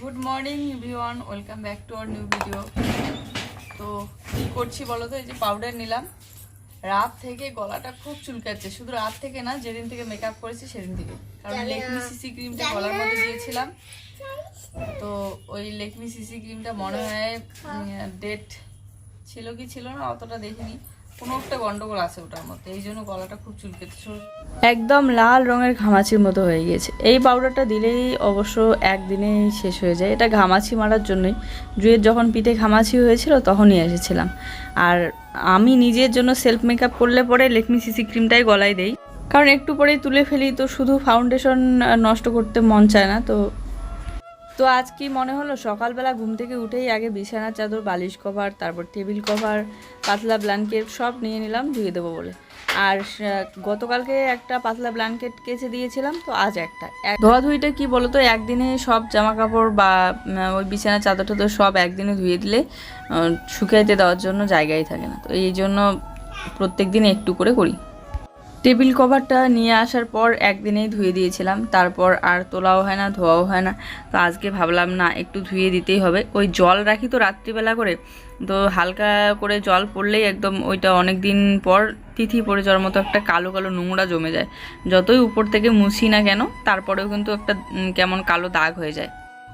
Good morning everyone welcome back to our new video তো কী করছি বলো তো? এই যে পাউডার নিলাম। রাত থেকে গলাটা খুব চুলকাচ্ছে। শুধু রাত থেকে না যেদিন থেকে মেকআপ করেছি সেদিন থেকে। কারণ লেকমি সিসি ক্রিমটা গলার মধ্যে দিয়েছিলাম। তো ওই লেকমি সিসি ক্রিমটা মনে হয় ডেট ছিল কি ছিল না অতটা দেখিনি। কোনো একটা গন্ডগোল আছে ওটার মধ্যে, এই জন্য একদম লাল রঙের ঘামাচির মতো হয়ে গিয়েছে। এই পাউডারটা দিলেই অবশ্য একদিনেই শেষ হয়ে যায়। এটা ঘামাচি মারার জন্যই। জুয়ের যখন পিঠে ঘামাচি হয়েছিল, তখনই এসেছিলাম। আর আমি নিজের জন্য সেলফ মেকআপ করলে পরে লেকমি সিসি ক্রিমটাই গলায় দেই। কারণ একটু পরেই তুলে ফেলি, তো শুধু ফাউন্ডেশন নষ্ট করতে মন চায় না, তো তো আজ কি মনে হলো? সকালবেলা ঘুম থেকে উঠেই আগে বিছানার চাদর, বালিশ কভার, তারপর টেবিল কভার, পাতলা ব্ল্যাঙ্কেট সব নিয়ে নিলাম, ধুয়ে দেবো বলে। আর গতকালকে একটা পাতলা ব্ল্যাঙ্কেট কেচে দিয়েছিলাম, তো আজ একটা। এক- ধোয়াধুয়িটা কি বলতো, একদিনে সব জামা কাপড় বা ওই বিছানার চাদর টাদর সব একদিনে ধুয়ে দিলে শুকাইতে দেওয়ার জন্য জায়গাই থাকে না। তো এই জন্য প্রত্যেক দিন একটু করে করি। টেবিল কভারটা নিয়ে আসার পর একদিনেই ধুয়ে দিয়েছিলাম। তারপর আর তোলাও হয় না, ধোয়াও হয় না। তো আজকে ভাবলাম, না, একটু ধুয়ে দিতেই হবে। ওই জল রাখি তো রাত্রিবেলা করে। তো হালকা করে জল পড়লেই একদম ওইটা অনেক দিন পর তিথি পড়ে যাওয়ার মতো একটা কালো কালো নোংরা জমে যায়। যতই উপর থেকে মুছি না কেন, তারপরেও কিন্তু একটা কেমন কালো দাগ হয়ে যায়।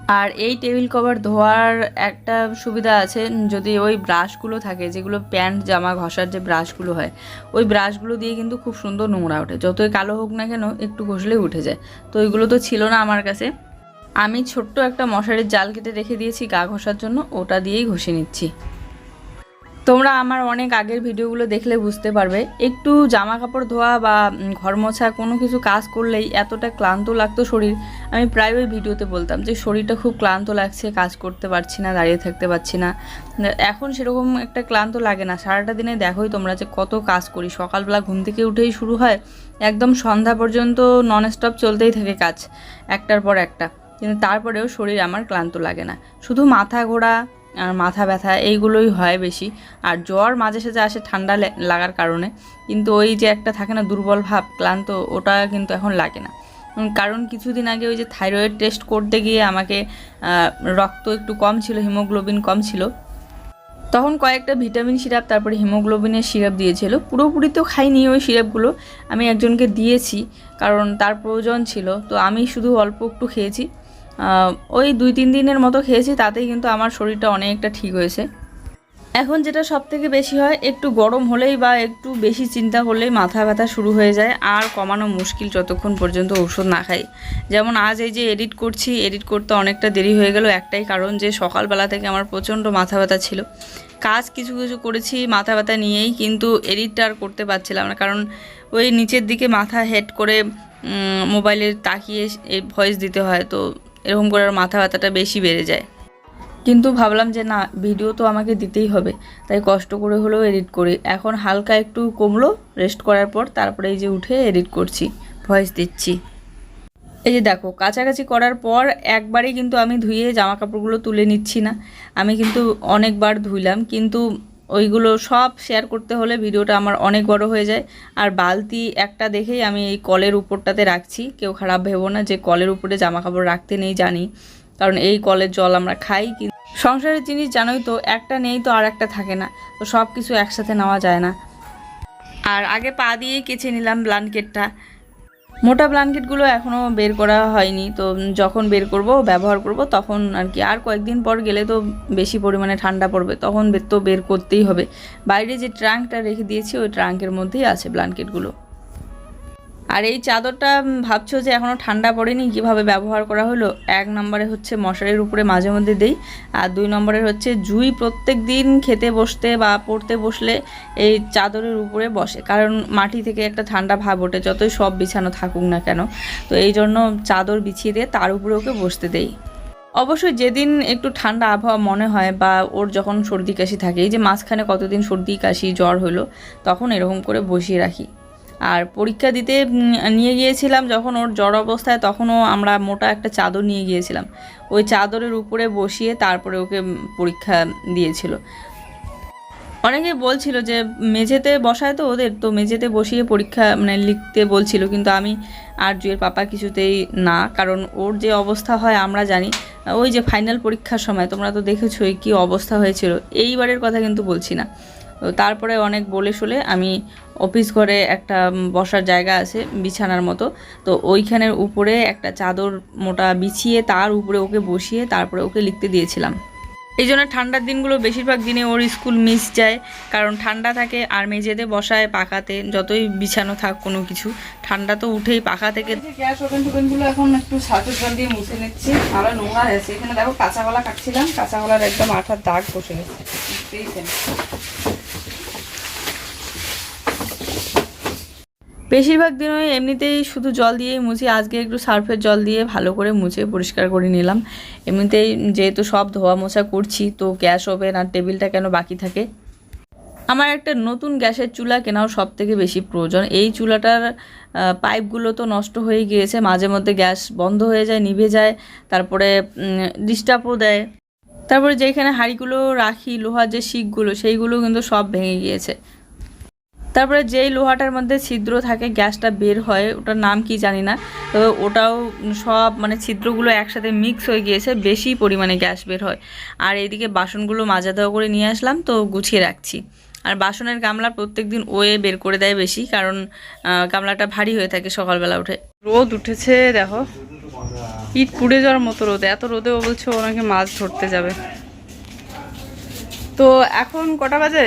আর এই টেবিল কভার ধোয়ার একটা সুবিধা আছে, যদি ওই ব্রাশগুলো থাকে, যেগুলো প্যান্ট, জামা, ঘষার যে ব্রাশগুলো হয়, ওই ব্রাশগুলো দিয়ে কিন্তু খুব সুন্দর নোংরা ওঠে। যতই কালো হোক না কেন, একটু ঘষলেই উঠে যায়। তো ওইগুলো তো ছিল না আমার কাছে। আমি ছোট্ট একটা মশারির জাল কেটে রেখে দিয়েছি গা ঘষার জন্য, ওটা দিয়েই ঘষে নিচ্ছি। তোমরা আমার অনেক আগের ভিডিওগুলো দেখলে বুঝতে পারবে। একটু জামা কাপড় ধোয়া বা ঘর মোছা কোনো কিছু কাজ করলেই এতটা ক্লান্ত লাগতো শরীর। আমি প্রায় ওই ভিডিওতে বলতাম যে, শরীরটা খুব ক্লান্ত লাগছে, কাজ করতে পারছি না, দাঁড়িয়ে থাকতে পারছি না। এখন সেরকম একটা ক্লান্ত লাগে না। সারাটা দিনে দেখোই তোমরা যে, কত কাজ করি। সকালবেলা ঘুম থেকে উঠেই শুরু হয়, একদম সন্ধ্যা পর্যন্ত নন স্টপ চলতেই থাকে কাজ, একটার পর একটা। কিন্তু তারপরেও শরীর আমার ক্লান্ত লাগে না। শুধু মাথা ঘোরা আর মাথা ব্যথা, এইগুলোই হয় বেশি। আর জ্বর মাঝে সাঝে আসে ঠান্ডা লাগার কারণে। কিন্তু ওই যে একটা থাকে না দুর্বল ভাব, ক্লান্ত, ওটা কিন্তু এখন লাগে না। কারণ কিছুদিন আগে ওই যে থাইরয়েড টেস্ট করতে গিয়ে আমাকে রক্ত একটু কম ছিল, হিমোগ্লোবিন কম ছিল। তখন কয়েকটা ভিটামিন সিরাপ, তারপরে হিমোগ্লোবিনের সিরাপ দিয়েছিল। পুরোপুরি তো খাইনি ওই সিরাপগুলো। আমি একজনকে দিয়েছি, কারণ তার প্রয়োজন ছিল। তো আমি শুধু অল্প একটু খেয়েছি। ওই দুই তিন দিনের মতো খেয়েছি, তাতেই কিন্তু আমার শরীরটা অনেকটা ঠিক হয়েছে। এখন যেটা সব থেকে বেশি হয়, একটু গরম হলেই বা একটু বেশি চিন্তা করলেই মাথা ব্যথা শুরু হয়ে যায় আর কমানো মুশকিল যতক্ষণ পর্যন্ত ওষুধ না খাই। যেমন আজ এই যে এডিট করছি, এডিট করতে অনেকটা দেরি হয়ে গেল, একটাই কারণ যে সকালবেলা থেকে আমার প্রচণ্ড মাথা ব্যথা ছিল। কাজ কিছু কিছু করেছি মাথা ব্যথা নিয়েই, কিন্তু এডিটটা আর করতে পারছিলাম না, কারণ ওই নিচের দিকে মাথা হেড করে মোবাইলে তাকিয়ে ভয়েস দিতে হয়, তো এরকম করে আর মাথা ব্যথাটা বেশি বেড়ে যায়। কিন্তু ভাবলাম যে না ভিডিও তো আমাকে দিতেই হবে। তাই কষ্ট করে হলেও এডিট করি। এখন হালকা একটু কমলো রেস্ট করার পর তারপরে এই যে উঠে এডিট করছি ভয়েস দিচ্ছি। এই যে দেখো, কাছাকাছি করার পর একবারই কিন্তু আমি ধুয়ে জামা কাপড়গুলো তুলে নিচ্ছি না। আমি কিন্তু অনেকবার ধুইলাম, কিন্তু ওইগুলো সব শেয়ার করতে হলে ভিডিওটা আমার অনেক বড় হয়ে যায়। আর বালতি একটা দেখেই আমি এই কলের উপরটাতে রাখছি। কেউ খারাপ ভেবো না যে কলের উপরে জামা কাপড় রাখতে নেই জানি। কারণ এই কলের জল আমরা খাই কিন্তু সংসারের জিনিস জানোই তো, একটা নেই তো আর একটা থাকে না। তো সব কিছু একসাথে নেওয়া যায় না। আর আগে পা দিয়েই কেচে নিলাম ব্ল্যাঙ্কেটটা মোটা ব্ল্যাঙ্কেটগুলো এখনও বের করা হয়নি, তো যখন বের করব, ব্যবহার করব, তখন আর কি, আর কয়েকদিন পর গেলে তো বেশি পরিমাণে ঠান্ডা পড়বে, তখন তো বের করতেই হবে। বাইরে যে ট্রাঙ্কটা রেখে দিয়েছি, ওই ট্রাঙ্কের মধ্যেই আছে ব্ল্যাঙ্কেটগুলো আর এই চাদরটা ভাবছ যে এখনও ঠান্ডা পড়েনি? কীভাবে ব্যবহার করা হলো? এক নম্বরে হচ্ছে মশারির উপরে মাঝে মধ্যে দেই। আর দুই নম্বরে হচ্ছে জুই প্রত্যেক দিন খেতে বসতে বা পড়তে বসলে এই চাদরের উপরে বসে। কারণ মাটি থেকে একটা ঠান্ডা ভাব ওঠে, যতই সব বিছানো থাকুক না কেন। তো এই জন্য চাদর বিছিয়ে দিয়ে তার উপরে ওকে বসতে দেই। অবশ্যই যেদিন একটু ঠান্ডা আবহাওয়া মনে হয় বা ওর যখন সর্দি কাশি থাকে, এই যে মাঝখানে কতদিন সর্দি কাশি জ্বর হলো, তখন এরকম করে বসিয়ে রাখি। আর পরীক্ষা দিতে নিয়ে গিয়েছিলাম যখন ওর জ্বর অবস্থায়, তখনও আমরা মোটা একটা চাদর নিয়ে গিয়েছিলাম। ওই চাদরের উপরে বসিয়ে তারপরে ওকে পরীক্ষা দিয়েছিল। অনেকে বলছিল যে, মেঝেতে বসায় তো ওদের, তো মেঝেতে বসিয়ে পরীক্ষা মানে লিখতে বলছিল, কিন্তু আমি আর জুয়ের পাপা কিছুতেই না। কারণ ওর যে অবস্থা হয়, আমরা জানি। ওই যে ফাইনাল পরীক্ষার সময়, তোমরা তো দেখেছোই কী অবস্থা হয়েছিল। এইবারের কথা কিন্তু বলছি না। তারপরে অনেক বলে শুলে আমি অফিস ঘরে একটা বসার জায়গা আছে বিছানার মতো। তো ওইখানের উপরে একটা চাদর মোটা বিছিয়ে তার উপরে ওকে বসিয়ে তারপরে ওকে লিখতে দিয়েছিলাম। এই জন্য ঠান্ডার দিনগুলো বেশিরভাগ দিনে ওর স্কুল মিস যায়, কারণ ঠান্ডা থাকে আর মেঝেতে বসায় পাখাতে, যতই বিছানো থাক কোনো কিছু। ঠান্ডা তো উঠেই পাখা থেকে গ্যাস ওভেন এখন একটু জল দিয়ে মুছে নিচ্ছি। আরও নোংরা এখানে দেখো কাঁচা কলা কাটছিলাম, কাঁচা কলার একদম আঠার দাগ বসে গেছে। বেশিরভাগ দিনই এমনিতেই শুধু জল দিয়েই মুছি, আজকে একটু সার্ফের জল দিয়ে ভালো করে মুছে পরিষ্কার করে নিলাম। এমনিতেই যেহেতু সব ধোয়া মোছা করছি, তো গ্যাস ওভেন আর টেবিলটা কেন বাকি থাকে? আমার একটা নতুন গ্যাসের চুলা কেনাও সব থেকে বেশি প্রয়োজন। এই চুলাটার পাইপগুলো তো নষ্ট হয়ে গিয়েছে, মাঝে মধ্যে গ্যাস বন্ধ হয়ে যায়, নিভে যায়, তারপরে ডিস্টার্বও দেয়। তারপরে যেখানে হাঁড়িগুলো রাখি, লোহার যে শিকগুলো, সেইগুলো কিন্তু সব ভেঙে গিয়েছে। তারপরে যেই লোহাটার মধ্যে ছিদ্র থাকে, গ্যাসটা বের হয়, ওটার নাম কি জানি না, তবে ওটাও সব মানে ছিদ্রগুলো একসাথে মিক্স হয়ে গিয়েছে, বেশি পরিমাণে গ্যাস বের হয়। আর এইদিকে বাসনগুলো মাজা দেওয়া করে নিয়ে আসলাম, তো গুছিয়ে রাখছি। আর বাসনের গামলা প্রত্যেক দিন ওয়ে বের করে দেয় বেশি, কারণ গামলাটা ভারী হয়ে থাকে সকালবেলা উঠে। রোদ উঠেছে, দেখো। ইট পুড়ে যাওয়ার মতো রোদে, এত রোদে ও বলছে ওনাকে মাছ ধরতে যাবে। তো এখন কটা বাজে?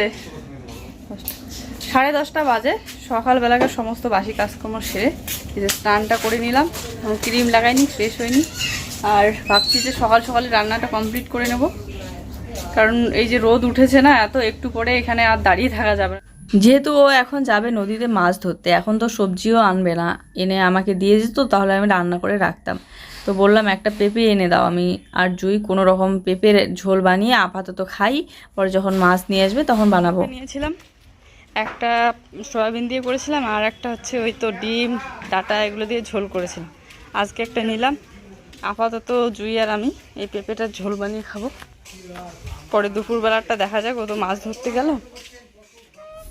সাড়ে দশটা বাজে। সকালবেলাকার সমস্ত বাসি কাজকর্ম সেরে এই যে স্নানটা করে নিলাম ক্রিম লাগাইনি ফ্রেশ হয়নি আর ভাবছি যে সকাল সকালে রান্নাটা কমপ্লিট করে নেব। কারণ এই যে রোদ উঠেছে না এত একটু পরে এখানে আর দাঁড়িয়ে থাকা যাবে। যেহেতু ও এখন যাবে নদীতে মাছ ধরতে এখন তো সবজিও আনবে না। এনে আমাকে দিয়ে যেত তাহলে আমি রান্না করে রাখতাম। তো বললাম একটা পেঁপে এনে দাও আমি। আর জুই কোনো রকম পেঁপের ঝোল বানিয়ে আপাতত খাই। পরে যখন মাছ নিয়ে আসবে তখন বানাবো। নিয়েছিলাম। একটা সয়াবিন দিয়ে করেছিলাম আর একটা হচ্ছে ওই তো ডিম, ডাটা এগুলো দিয়ে ঝোল করেছিলাম। আজকে একটা নিলাম। আপাতত জুই আর আমি এই পেঁপেটার ঝোল বানিয়ে খাব। পরে দুপুরবেলাটা দেখা যাক, ও তো মাছ ধরতে গেল।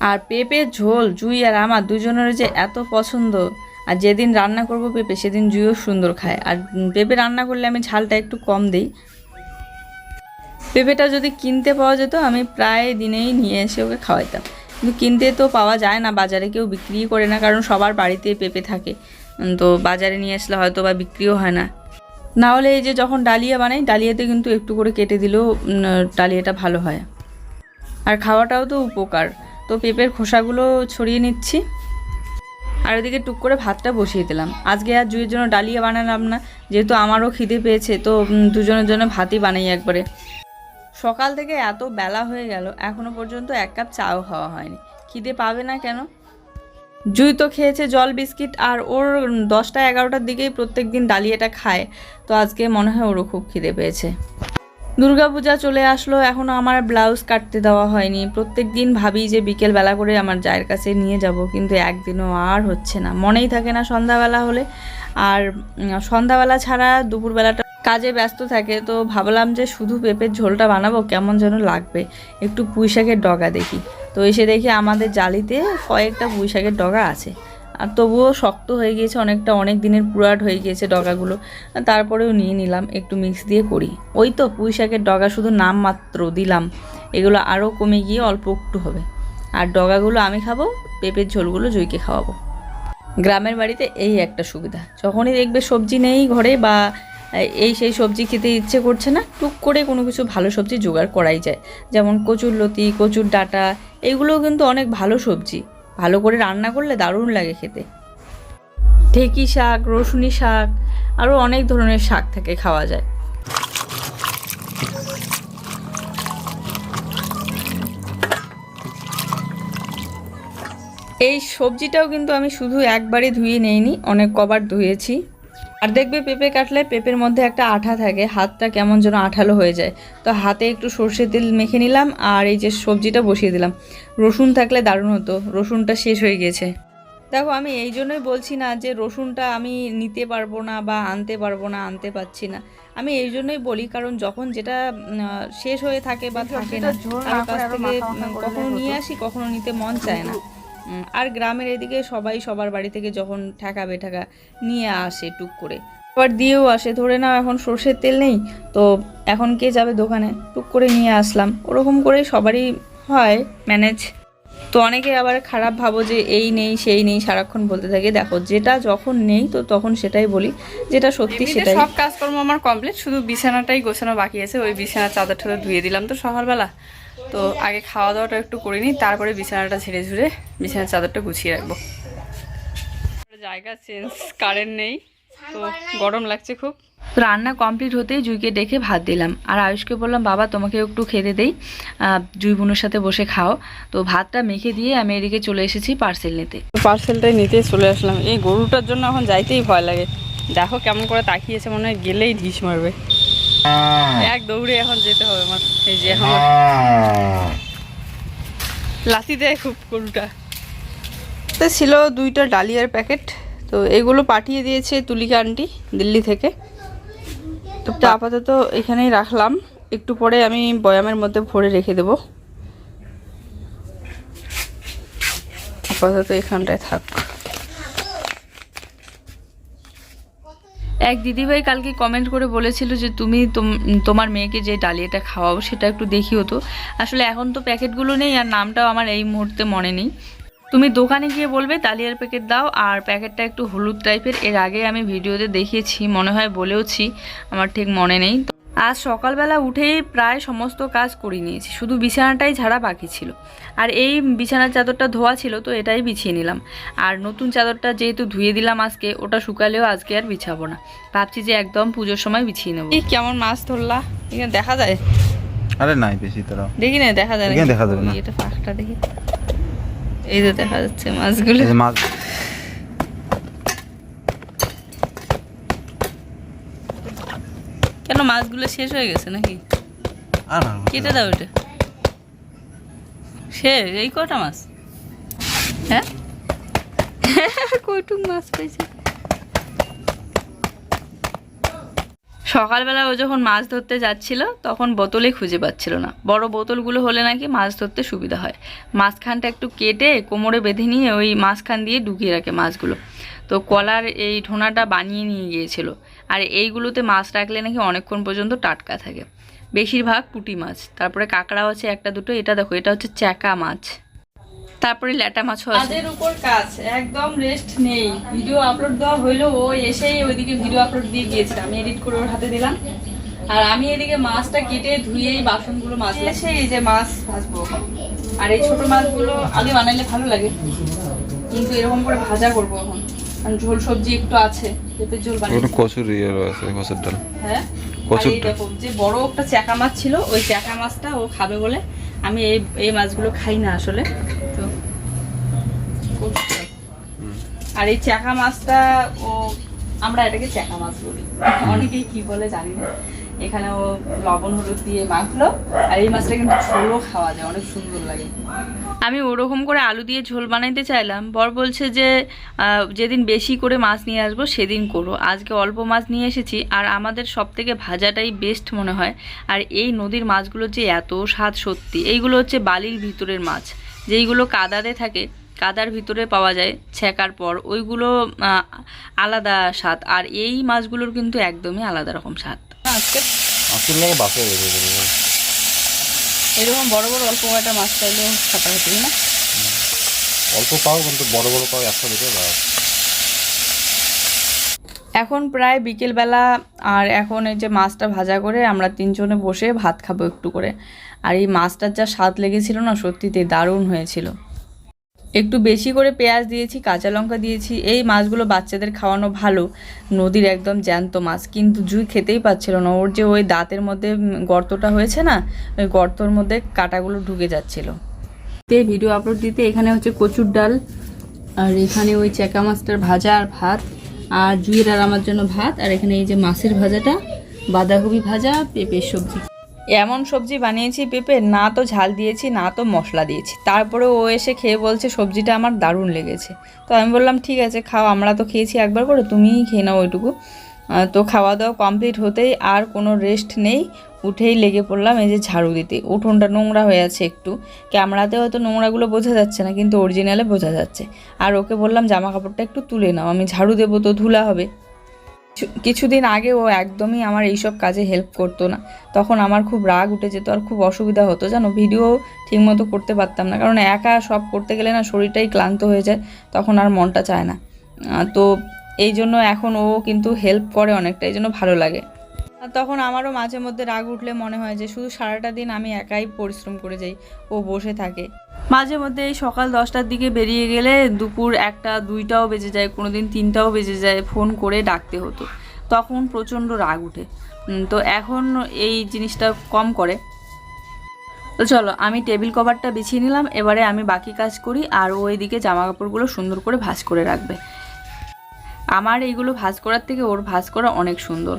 আর পেঁপের ঝোল, জুই আর আমার দুজনের যে এত পছন্দ। আর যেদিন রান্না করব পেঁপে, সেদিন জুইও সুন্দর খায়। আর পেঁপে রান্না করলে আমি ঝালটা একটু কম দিই। পেঁপেটা যদি কিনতে পাওয়া যেত, আমি প্রায় দিনেই নিয়ে এসে ওকে খাওয়াইতাম। কিন্তু কিনতে তো পাওয়া যায় না, বাজারে কেউ বিক্রি করে না, কারণ সবার বাড়িতে পেঁপে থাকে। তো বাজারে নিয়ে আসলে হয়তো বা বিক্রিও হয় না। না হলে এই যে যখন ডালিয়া বানাই, ডালিয়াতে কিন্তু একটু করে কেটে দিলেও ডালিয়াটা ভালো হয়। আর খাওয়াটাও তো উপকার। তো পেঁপের খোসাগুলো ছড়িয়ে নিচ্ছি। আর ওদিকে টুক করে ভাতটা বসিয়ে দিলাম। আজকে আর জুয়ের জন্য ডালিয়া বানালাম না, যেহেতু আমারও খিদে পেয়েছে, তো দুজনের জন্য ভাতই বানাই একবারে। সকাল থেকে এত বেলা হয়ে গেল, এখনও পর্যন্ত এক কাপ চাও খাওয়া হয়নি। খিদে পাবে না কেন? জুই তো খেয়েছে জল, বিস্কিট, আর ওর দশটা এগারোটার দিকেই প্রত্যেক দিন ডালিয়াটা খায়। তো আজকে মনে হয় ওরও খুব খিদে পেয়েছে। দুর্গাপূজা চলে আসলো এখনও আমার ব্লাউজ কাটতে দেওয়া হয়নি। প্রত্যেক দিন ভাবি যে বিকেল বেলা করে আমার জায়ের কাছে নিয়ে যাব, কিন্তু একদিনও আর হচ্ছে না। মনেই থাকে না সন্ধ্যাবেলা হলে। আর সন্ধ্যাবেলা ছাড়া দুপুরবেলাটা কাজে ব্যস্ত থাকে, তো ভাবলাম যে শুধু পেঁপের ঝোলটা বানাবো, কেমন যেন লাগবে। একটু পুঁই শাকের ডগা দেখি। তো এসে দেখি আমাদের জালিতে কয়েকটা পুঁই শাকের ডগা আছে। আর তবুও শক্ত হয়ে গিয়েছে অনেকটা, অনেক দিনের পুরাট হয়ে গিয়েছে ডগাগুলো। তারপরেও নিয়ে নিলাম, একটু মিক্স দিয়ে করি। ওই তো পুঁই শাকের ডগা, শুধু নাম মাত্র দিলাম। এগুলো আরও কমে গিয়ে অল্প একটু হবে। আর ডগাগুলো আমি খাব, পেঁপের ঝোলগুলো জুইকে খাওয়াবো। গ্রামের বাড়িতে এই একটা সুবিধা। যখনই দেখবে সবজি নেই ঘরে বা এই সেই সবজি খেতে ইচ্ছে করছে না, টুক করে কোনো কিছু ভালো সবজি জোগাড় করাই যায়। যেমন কচুর লতি, কচুর ডাঁটা, এগুলোও কিন্তু অনেক ভালো সবজি। ভালো করে রান্না করলে দারুণ লাগে খেতে। ঢেকি শাক, রসুনি শাক আরও অনেক ধরনের শাক থাকে খাওয়া যায়। এই সবজিটাও কিন্তু আমি শুধু একবারই ধুয়ে নেইনি, অনেক কবার ধুয়েছি। আর দেখবে পেঁপে কাটলে পেঁপের মধ্যে একটা আঠা থাকে হাতটা কেমন যেন আঠালো হয়ে যায়। তো হাতে একটু সর্ষের তেল মেখে নিলাম আর এই যে সবজিটা বসিয়ে দিলাম। রসুন থাকলে দারুণ হতো রসুনটা শেষ হয়ে গেছে। দেখো আমি এই জন্যই বলছি না যে রসুনটা আমি নিতে পারব না বা আনতে পারব না আনতে পারছি না। আমি এই জন্যই বলি কারণ যখন যেটা শেষ হয়ে থাকে বা থাকে না কাছ থেকে কখনো নিয়ে আসি কখনো নিতে মন চায় না। আর গ্রামের এদিকে সবাই সবার বাড়ি থেকে যখন ঠেকা বেঠাকা নিয়ে আসে টুক করে। আবার দিয়েও আসে ধরে নাও এখন সর্ষের তেল নেই তো এখন কে যাবে দোকানে? টুক করে নিয়ে আসলাম। ওরকম করে সবারই হয় ম্যানেজ। তো অনেকে আবার খারাপ ভাবো যে এই নেই সেই নেই সারাক্ষণ বলতে থাকে। দেখো যেটা যখন নেই তো তখন সেটাই বলি। যেটা সত্যি সেটাই। সব কাজকর্ম আমার কমপ্লিট শুধু বিছানাটাই গোছানো বাকি আছে ওই বিছানা চাদর টাদর ধুয়ে দিলাম তো সকালবেলা। তো আগে খাওয়া দাওয়াটা একটু করে নিই, তারপরে বিছানাটা ঝেড়ে ঝুড়ে বিছানার চাদরটা গুছিয়ে রাখব। জায়গা চেঞ্জ, কারেন্ট নেই, তো গরম লাগছে খুব। রান্না কমপ্লিট হতেই জুইকে ডেকে ভাত দিলাম। আর আয়ুষকে বললাম, বাবা, তোমাকে একটু খেতে দেই। জুই বোনের সাথে বসে খাও। তো ভাতটা মেখে দিয়ে আমি এদিকে চলে এসেছি পার্সেল নিতে। পার্সেলটাই নিতেই চলে আসলাম। এই গরুটার জন্য এখন যাইতেই ভয় লাগে। দেখো কেমন করে তাকিয়েছে, মনে হয় গেলেই ঢিস মারবে। এক দৌড়ে এখন যেতে হবে আমার। এই যে এখন লাথি দেয় খুব গরুটা। তো ছিল দুইটা ডালিয়ার প্যাকেট। তো এগুলো পাঠিয়ে দিয়েছে তুলিকা আন্টি দিল্লি থেকে। তো আপাতত এখানেই রাখলাম। একটু পরে আমি বয়ামের মধ্যে ভরে রেখে দেব। আপাতত এখানটায় থাক। এক দিদিভাই কালকে কমেন্ট করে বলেছিল যে তুমি তোম- তোমার মেয়েকে যে ডালিয়াটা খাওয়াও সেটা একটু দেখিও তো। আসলে এখন তো প্যাকেটগুলো নেই আর নামটাও আমার এই মুহূর্তে মনে নেই। তুমি দোকানে গিয়ে বলবে, ডালিয়ার প্যাকেট দাও আর প্যাকেটটা একটু হলুদ টাইপের এর আগে আমি ভিডিওতে দেখিয়েছি, মনে হয় বলেওছি, আমার ঠিক মনে নেই। আজ সকালবেলা উঠেই প্রায় সমস্ত কাজ করে নিয়েছি। শুধু বিছানাটাই ঝাড়া বাকি ছিল। আর এই বিছানার চাদরটা ধোয়া ছিল তো এটাই বিছিয়ে নিলাম। আর নতুন চাদরটা যেহেতু ধুয়ে দিলাম আজকে ওটা শুকালেও আজকে আর বিছাবো না। ভাবছি যে একদম পুজোর সময় বিছিয়ে নেব। কেমন মাছ ধরলা? এখানে দেখা যায়? আরে নাই বেশি তোরা দেখি না দেখা যায় এখানে দেখা যাবে না। এটা ফাঁকটা দেখি এই যে দেখা যাচ্ছে মাছগুলো। মাছ কেন মাছগুলো শেষ হয়ে গেছে নাকি? কেটে দাও এটা। শেষ এই কটা মাছ? হ্যাঁ? কয়টুক মাছ পাইছে সকালবেলা ও যখন মাছ ধরতে যাচ্ছিল তখন বোতলে খুঁজে পাচ্ছিল না। বড় বোতলগুলো হলে নাকি মাছ ধরতে সুবিধা হয়। মাঝখানটা একটু কেটে কোমরে বেঁধে নিয়ে ওই মাঝখান দিয়ে ঢুকিয়ে রাখে মাছগুলো। তো কলার এই ঠোনাটা বানিয়ে নিয়ে গিয়েছিল। আর এইগুলোতে মাছ রাখলে নাকি অনেকক্ষণ পর্যন্ত টাটকা থাকে। বেশিরভাগ পুঁটি মাছ। তারপরে কাঁকড়াও আছে একটা দুটো এটা দেখো এটা হচ্ছে চ্যাকা মাছ। তারপরে ল্যাটা মাছও আছে। কাজের উপর কাজ একদম রেস্ট নেই। ভিডিও আপলোড দেওয়া হইল ও এসেই ওইদিকে ভিডিও আপলোড দিয়ে গিয়েছে। আমি এডিট করে ওর হাতে দিলাম। আর আমি এদিকে মাছটা কেটে ধুয়েই বাসনগুলো মাছ এসে এই যে মাছ ভাজবো। আর এই ছোট মাছগুলো আগে বানাইলে ভালো লাগে। কিন্তু এরকম করে ভাজা করব এখন। কারণ ঝোল সবজি একটু আছে। পেঁপের ঝোল কচুর ইয়ে আছে কচুর ডাল। হ্যাঁ? কচুর দেখো যে বড় একটা চ্যাকা মাছ ছিল ওই চ্যাকা মাছটা ও খাবে বলে আমি এই এই মাছগুলো খাই না আসলে। তো আর এই চ্যাকা মাছটা ও আমরা এটাকে চ্যাকা মাছ বলি। অনেকেই কি বলে জানি না। এখানে ও লবণ, হলুদ দিয়ে মাখলো। আর এই মাছটা কিন্তু ঝোলও খাওয়া যায়, অনেক সুন্দর লাগে। আমি ওরকম করে আলু দিয়ে ঝোল বানাইতে চাইলাম। বর বলছে যে যেদিন বেশি করে মাছ নিয়ে আসব, সেদিন করো। আজকে অল্প মাছ নিয়ে এসেছি, আর আমাদের সব থেকে ভাজাটাই বেস্ট মনে হয়। আর এই নদীর মাছগুলো যে এত স্বাদ সত্যি, এইগুলো হচ্ছে বালির ভিতরের মাছ। যেইগুলো কাদাতে থাকে, কাদার ভিতরে পাওয়া যায় ছেঁকার পর, ওইগুলো আলাদা স্বাদ। আর এই মাছগুলোর কিন্তু একদমই আলাদা রকম স্বাদ। আজকে? আসল লাগে বাসে এরকম বড় বড় অল্প কয়টা মাছ চাইলেও হতো না? অল্প পাও কিন্তু বড় বড় পাও একশো দিতে বাস এখন প্রায় বিকেলবেলা আর এখন এই যে মাছটা ভাজা করে আমরা তিনজনে বসে ভাত খাব একটু করে। আর এই মাছটার যা স্বাদ লেগেছিল না সত্যিতে দারুণ হয়েছিল। একটু বেশি করে পেঁয়াজ দিয়েছি, কাঁচা লঙ্কা দিয়েছি। এই মাছগুলো বাচ্চাদের খাওয়ানো ভালো। নদীর একদম জ্যান্ত মাছ, কিন্তু জুই খেতেই পাচ্ছিল না। ওর যে ওই দাঁতের মধ্যে গর্তটা হয়েছে না, ওই গর্তর মধ্যে কাঁটাগুলো ঢুকে যাচ্ছিল। ভিডিও আপলোড দিতে এখানে হচ্ছে কচুর ডাল, আর এখানে ওই চেকা মাছটার ভাজা আর ভাত, আর জুইয়ের আর আমার জন্য ভাত, আর এখানে এই যে মাছের ভাজাটা, বাঁধাকপি ভাজা, পেঁপের সবজি। এমন সবজি বানিয়েছি পেঁপে, না তো ঝাল দিয়েছি, না তো মশলা দিয়েছি। তারপরে ও এসে খেয়ে বলছে, সবজিটা আমার দারুণ লেগেছে। তো আমি বললাম, ঠিক আছে, খাও, আমরা তো খেয়েছি একবার করে, তুমিই খেয়ে নাও ওইটুকু। তো খাওয়া দাওয়া কমপ্লিট হতেই আর কোনো রেস্ট নেই। উঠেই লেগে পড়লাম এই যে ঝাড়ু দিতে। উঠোনটা নোংরা হয়ে আছে একটু। ক্যামেরাতে হয়তো নোংরাগুলো বোঝা যাচ্ছে না, কিন্তু অরিজিনালে বোঝা যাচ্ছে। আর ওকে বললাম, জামা কাপড়টা একটু তুলে নাও, আমি ঝাড়ু দেবো তো, ধুলা হবে। কিছুদিন আগে ও একদমই আমার এইসব কাজে হেল্প করতো না। তখন আমার খুব রাগ উঠে যেত আর খুব অসুবিধা হতো। জানো, ভিডিও ঠিকমতো করতে পারতাম না। কারণ একা সব করতে গেলে না শরীরটাই ক্লান্ত হয়ে যায়, তখন আর মনটা চায় না। তো এই জন্য এখন ও কিন্তু হেল্প করে অনেকটা, এই জন্য ভালো লাগে। তখন আমারও মাঝে মধ্যে রাগ উঠলে মনে হয় যে শুধু সারাটা দিন আমি একাই পরিশ্রম করে যাই, ও বসে থাকে। মাঝে মধ্যে এই সকাল দশটার দিকে বেরিয়ে গেলে দুপুর একটা, দুইটাও বেজে যায় কোনো দিন তিনটাও বেজে যায়, ফোন করে ডাকতে হতো। তখন প্রচণ্ড রাগ উঠে। তো এখন এই জিনিসটা কম করে। তো চলো, আমি টেবিল কভারটা বিছিয়ে নিলাম, এবারে আমি বাকি কাজ করি, আর ওই দিকে জামা কাপড়গুলো সুন্দর করে ভাঁজ করে রাখবে। আমার এইগুলো ভাঁজ করার থেকে ওর ভাঁজ করা অনেক সুন্দর।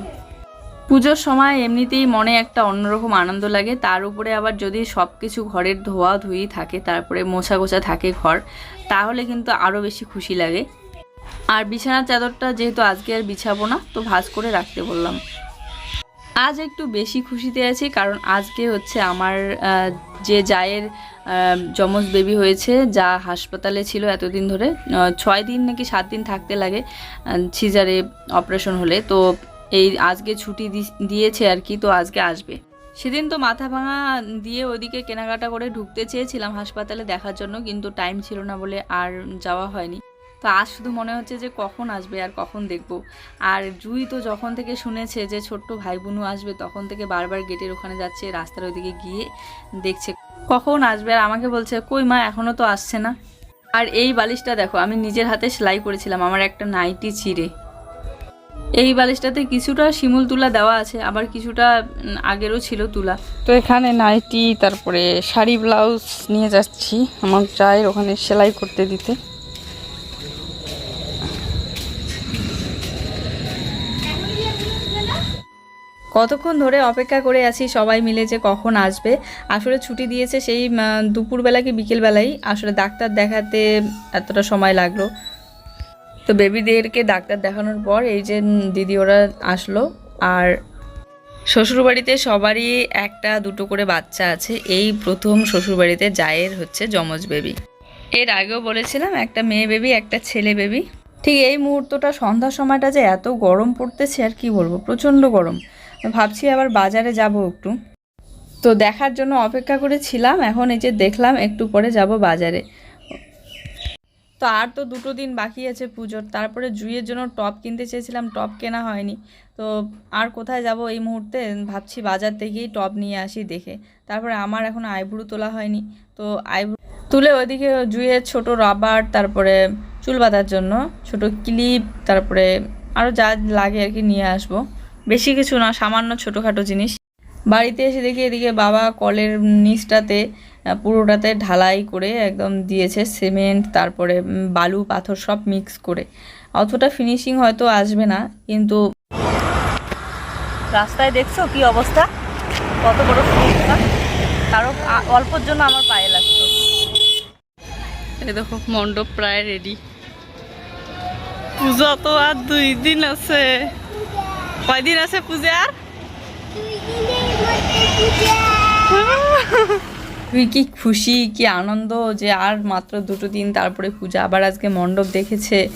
পুজোর সময় এমনিতেই মনে একটা অন্যরকম আনন্দ লাগে। তার উপরে আবার যদি সব কিছু ঘরের ধোয়া ধুই থাকে, তারপরে মোছা গোছা থাকে ঘর, তাহলে কিন্তু আরও বেশি খুশি লাগে। আর বিছানার চাদরটা যেহেতু আজকে আর বিছাবো না, তো ভাঁজ করে রাখতে বললাম। আজ একটু বেশি খুশিতে আছি, কারণ আজকে হচ্ছে আমার যে জায়ের যমজ বেবি হয়েছে, যা হাসপাতালে ছিল এতদিন ধরে ছয় দিন নাকি সাত দিন থাকতে লাগে সিজারে অপারেশন হলে। তো এই আজকে ছুটি দিয়েছে আর কি, তো আজকে আসবে। সেদিন তো মাথা ভাঙা দিয়ে ওদিকে কেনাকাটা করে ঢুকতে চেয়েছিলাম হাসপাতালে দেখার জন্য, কিন্তু টাইম ছিল না বলে আর যাওয়া হয়নি। তো আজ শুধু মনে হচ্ছে যে কখন আসবে আর কখন দেখব। আর জুই তো যখন থেকে শুনেছে যে ছোট্ট ভাই বোনু আসবে, তখন থেকে বারবার গেটের ওখানে যাচ্ছে, রাস্তার ওদিকে গিয়ে দেখছে। কখন আসবে আর আমাকে বলছে, কই মা এখনও তো আসছে না? আর এই বালিশটা দেখো, আমি নিজের হাতে সেলাই করেছিলাম, আমার একটা নাইটি ছিঁড়ে। এই বালিশটাতে কিছুটা শিমুল তুলা দেওয়া আছে আবার কিছুটা আগেরও ছিল তুলা। তো এখানে নাইটি তারপরে শাড়ি ব্লাউজ নিয়ে যাচ্ছি আমার চায়ের ওখানে সেলাই করতে দিতে। কতক্ষণ ধরে অপেক্ষা করে আছি সবাই মিলে যে কখন আসবে? আসলে ছুটি দিয়েছে সেই দুপুরবেলা কি বিকেলবেলাই? আসলে ডাক্তার দেখাতে এতটা সময় লাগল। তো বেবিদেরকে ডাক্তার দেখানোর পর এই যে দিদি ওরা আসলো, আর শ্বশুরবাড়িতে সবারই একটা দুটো করে বাচ্চা আছে। এই প্রথম শ্বশুরবাড়িতে জায়ের হচ্ছে যমজ বেবি। এর আগেও বলেছিলাম, একটা মেয়ে বেবি, একটা ছেলে বেবি। ঠিক এই মুহূর্তটা, সন্ধ্যার সময়টা যে এত গরম পড়তেছে, আর কি বলব, প্রচণ্ড গরম। ভাবছি আবার বাজারে যাব একটু। তো দেখার জন্য অপেক্ষা করেছিলাম, এখন এই যে দেখলাম, একটু পরে যাব বাজারে। তো আর তো দুটো দিন বাকি আছে পুজোর। তারপরে জুইয়ের জন্য টপ কিনতে চেয়েছিলাম, টপ কেনা হয়নি। তো আর কোথায় যাব এই মুহূর্তে? ভাবছি বাজার থেকেই টপ নিয়ে আসি দেখে। তারপরে আমার এখন আইব্রু তোলা হয়নি। তো আইব্রু তুলে ওইদিকে জুইয়ের ছোট রাবার, তারপরে চুল বাঁধার জন্য ছোট ক্লিপ, তারপরে আরও যা লাগে আর কি নিয়ে আসব। বেশি কিছু না, সামান্য ছোটোখাটো জিনিস। বাড়িতে এসে দেখি এদিকে বাবা কলের নিচটাতে পুরোটাতে ঢালাই করে একদম দিয়েছে সিমেন্ট, তারপরে বালু, পাথর সব মিক্স করে। অতটা ফিনিশিং হয়তো আসবে না, কিন্তু রাস্তায় দেখছ কি অবস্থা? কত বড় কারও অল্পর জন্য আমার পায়ে লাগতো। দেখো, মণ্ডপ প্রায় রেডি পূজা তো আর দুই দিন আছে। কয়দিন আছে পূজা আর তুই কি খুশি, কি আনন্দ যে আর মাত্র দুটো দিন তারপরে পূজা, আবার আজকে মণ্ডপ দেখেছে।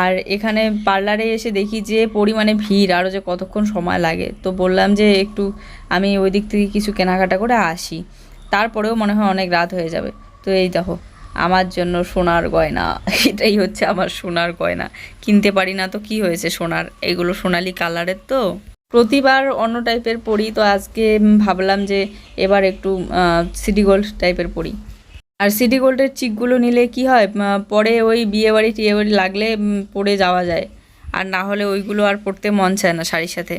আর এখানে পার্লারে এসে দেখি যে পরিমাণে ভিড় আরও যে কতক্ষণ সময় লাগে। তো বললাম যে একটু আমি ওই দিক থেকে কিছু কেনাকাটা করে আসি। তারপরেও মনে হয় অনেক রাত হয়ে যাবে। তো এই দেখো, আমার জন্য সোনার গয়না। এটাই হচ্ছে আমার সোনার গয়না। কিনতে পারি না তো কি হয়েছে সোনার? এগুলো সোনালি কালারের তো। প্রতিবার অন্য টাইপের পড়ি তো আজকে ভাবলাম যে এবার একটু সিটি গোল্ড টাইপের পড়ি আর সিটি গোল্ডের চিকগুলো নিলে কি হয় পরে ওই বিয়ে বাড়ি টিয়ে বাড়ি লাগলে পরে যাওয়া যায়। আর না হলে ওইগুলো আর পড়তে মন চায় না শাড়ির সাথে।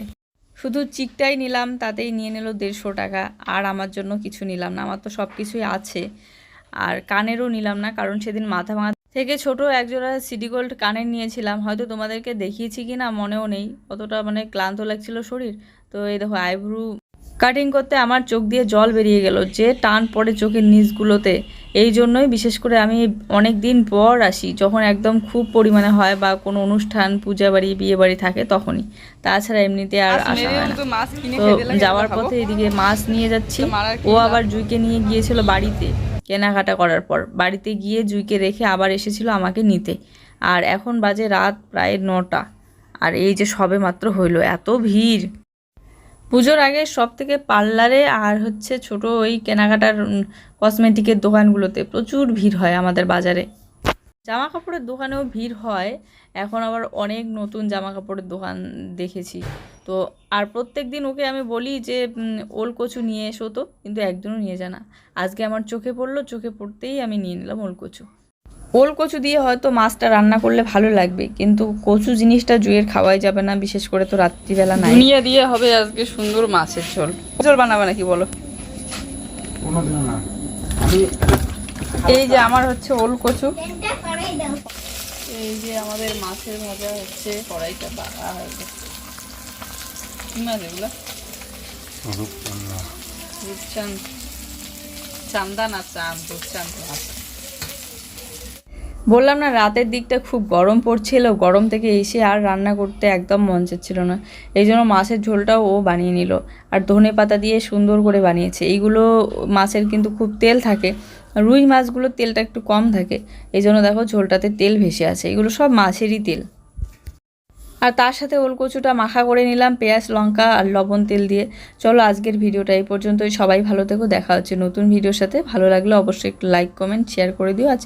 শুধু চিকটাই নিলাম, তাতেই নিয়ে নিল দেড়শো টাকা। আর আমার জন্য কিছু নিলাম না, আমার তো সব কিছুই আছে। আর কানেরও নিলাম না, কারণ সেদিন মাথা থেকে ছোট একজোড়া সিটি গোল্ড কানের নিয়েছিলাম। হয়তো তোমাদেরকে দেখিয়েছি কি না মনেও নেই। অতটা মানে ক্লান্ত লাগছিল শরীর। তো এই দেখো আইব্রু কাটিং করতে আমার চোখ দিয়ে জল বেরিয়ে গেল যে টান পড়ে চোখের নিচগুলোতে। এই জন্যই বিশেষ করে আমি অনেক দিন পর আসি যখন একদম খুব পরিমাণে হয় বা কোনো অনুষ্ঠান পূজা বাড়ি বিয়ে বাড়ি থাকে তখনই। তাছাড়া এমনিতে আর আসা হয় না। তো যাওয়ার পথে এদিকে মাছ নিয়ে যাচ্ছি। ও আবার জুইকে নিয়ে গিয়েছিল বাড়িতে। কেনাকাটা করার পর। বাড়িতে গিয়ে জুইকে রেখে আবার এসেছিল আমাকে নিতে। আর এখন বাজে রাত প্রায় নটা। আর এই যে সবে মাত্র হইল, এত ভিড়। পুজোর আগে সব থেকে পার্লারে আর হচ্ছে ছোট ওই কেনাকাটার কসমেটিকের দোকানগুলোতে প্রচুর ভিড় হয় আমাদের বাজারে। জামা কাপড়ের দোকানেও ভিড় হয়। এখন আবার অনেক নতুন জামা কাপড়ের দোকান দেখেছি। তো আর প্রত্যেক দিন ওকে আমি বলি যে ওল কচু নিয়ে এসো তো কিন্তু একদিনও নিয়ে যায় না। আজকে আমার চোখে পড়ল চোখে পড়তেই আমি নিয়ে নিলাম ওল কচু। ওল কচু দিয়ে হয়তো মাছটা রান্না করলে ভালো লাগবে কিন্তু কচু জিনিসটা জুয়ের খাওয়াই যাবে না বিশেষ করে তো রাত্রিবেলা নাই। নিয়ে দিয়ে হবে আজকে সুন্দর মাছের ঝোল। ঝোল বানাবে নাকি বলো? এই যে আমার হচ্ছে ওল কচু। এই যে আমাদের মাছের ভাজা হচ্ছে কড়াইটা বাড়া হয়ে গেছে মাছ এগুলো রূপচাঁদ। চান্দা না চাঁদ? রূপচাঁদ মাছ বললাম না রাতের দিকটা খুব গরম পড়ছিল। গরম থেকে এসে আর রান্না করতে একদম মন চাচ্ছিল না। এই জন্য মাছের ঝোলটাও ও বানিয়ে নিল। আর ধনে পাতা দিয়ে সুন্দর করে বানিয়েছে। এইগুলো মাছের কিন্তু খুব তেল থাকে। রুই মাছগুলোর তেলটা একটু কম থাকে এই জন্য দেখো ঝোলটাতে তেল ভেসে আছে, এগুলো সব মাছেরই তেল। আর তার সাথে ওলকচুটা মাখা করে নিলাম, পেঁয়াজ, লঙ্কা আর লবণ তেল দিয়ে। চলো আজকের ভিডিওটা এই পর্যন্তই, সবাই ভালো থেকো, দেখা হচ্ছে নতুন ভিডিওর সাথে, ভালো লাগলে অবশ্যই একটু লাইক কমেন্ট শেয়ার করে দিও, আর